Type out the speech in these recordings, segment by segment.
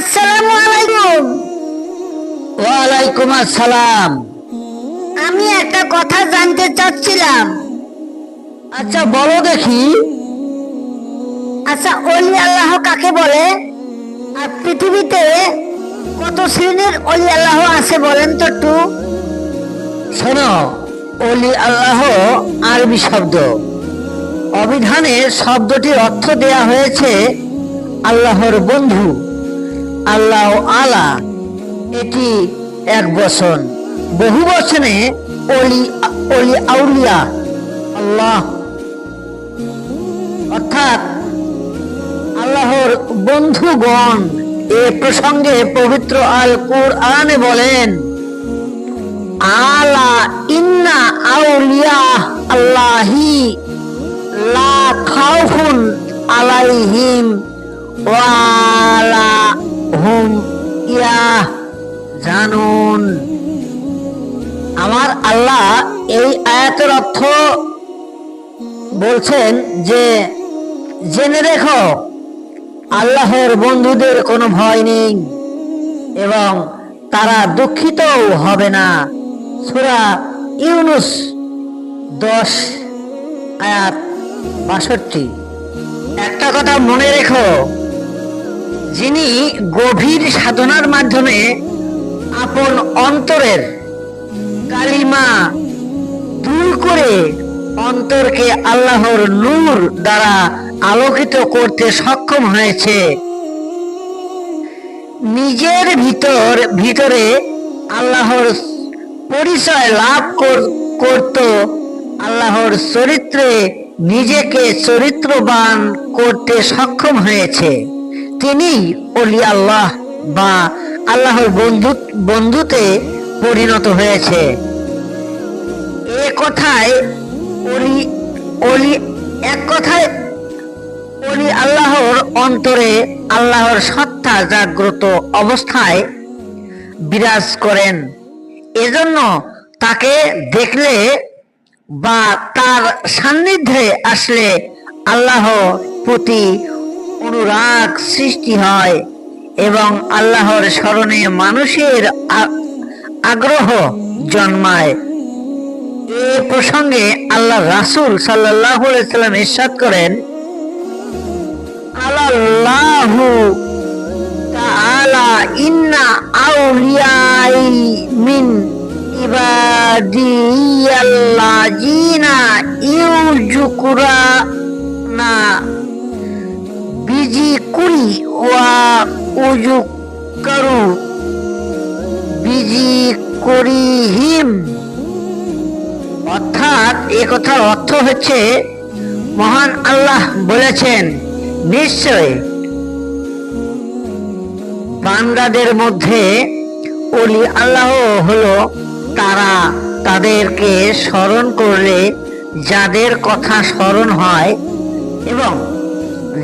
আসসালামু আলাইকুম ওয়ালাইকুম আসসালাম। আমি একটা কথা জানতে চাচ্ছিলাম। আচ্ছা বলো দেখি। আচ্ছা অলি আল্লাহ কাকে বলে? আর পৃথিবীতে কত শ্রেণির অলি আল্লাহ আছে বলেন তো একটু? শোনো অলি আল্লাহ আরবি শব্দ। অভিধানে শব্দটির অর্থ দেয়া হয়েছে আল্লাহর বন্ধু। আল্লাহ আলা, এটি এক বচন। বহু বচনে অলি অলি আউলিয়া, আল্লাহ। অর্থাৎ আল্লাহর বন্ধুগণ এ প্রসঙ্গে পবিত্র আল কুরআনে বলেন, আলা ইন্না আউলিয়া আল্লাহি লা খাউফুন আলাইহিম ওয়ালা জানুন। আমার আল্লাহ এই আয়াতের অর্থ বলছেন যে, জেনে রেখো, আল্লাহর বন্ধুদের কোনো ভয় নেই এবং তারা দুঃখিতও হবে না। সুরা ইউনুস দশ আয়াত বাষট্টি। একটা কথা মনে রেখো, যিনি গভীর সাধনার মাধ্যমে আপন অন্তরের কালিমা দূর করে অন্তরকে আল্লাহর নূর দ্বারা আলোকিত করতে সক্ষম হয়েছে। নিজের ভিতর, ভিতরে আল্লাহর পরিচয় লাভ কর- করত। আল্লাহর চরিত্রে নিজেকে চরিত্রবান করতে সক্ষম হয়েছে। তিনি অলি আল্লাহ বা আল্লাহর বন্ধু বন্ধুতে পরিণত হয়েছে। এ কথায় অলি অলি এক কথায় অলি আল্লাহর অন্তরে আল্লাহর সত্তা জাগ্রত অবস্থায় বিরাজ করেন। এজন্য তাকে দেখলে বা তার সান্নিধ্যে আসলে আল্লাহ প্রতি অনুরাগ সৃষ্টি হয়। এবং আল্লাহর স্মরণে মানুষের আগ্রহ জন্মায়। এ প্রসঙ্গে আল্লাহ রাসূল আলাইহি সাল্লাম ইরশাদ করেন আল্লাহু বিজি উজুকারু বিজি করিহিম অর্থাৎ এ কথার অর্থ হচ্ছে মহান আল্লাহ বলেছেন নিশ্চয় বান্দাদের মধ্যে অলি আল্লাহ হলো তারা তাদেরকে স্মরণ করলে যাদের কথা স্মরণ হয় এবং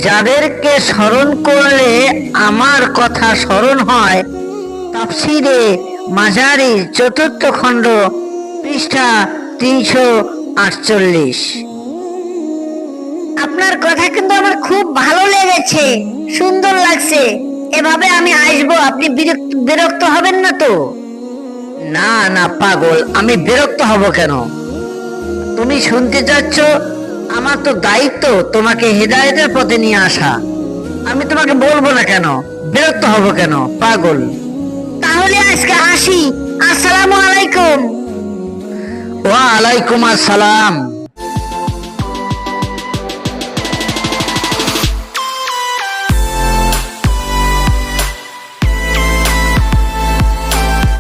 যাদেরকে স্মরণ করলে আমার কথা স্মরণ হয় তাফসিরে মাঝারি চতুর্থ খণ্ড পৃষ্ঠা তিনশো আটচল্লিশ। আপনার কথা কিন্তু আমার খুব ভালো লেগেছে সুন্দর লাগছে। এভাবে আমি আসব আপনি বিরক্ত বিরক্ত হবেন না তো? না না পাগল আমি বিরক্ত হব কেন? তুমি শুনতে চাচ্ছ আমার তো দায়িত্ব তোমাকে হেদায়তের পথে নিয়ে আসা। আমি তোমাকে বলব না কেন? বিরক্ত হব কেন? পাগল। তাহলে আজকে আসি। আসসালামু আলাইকুম। ওয়া আলাইকুম আসসালাম।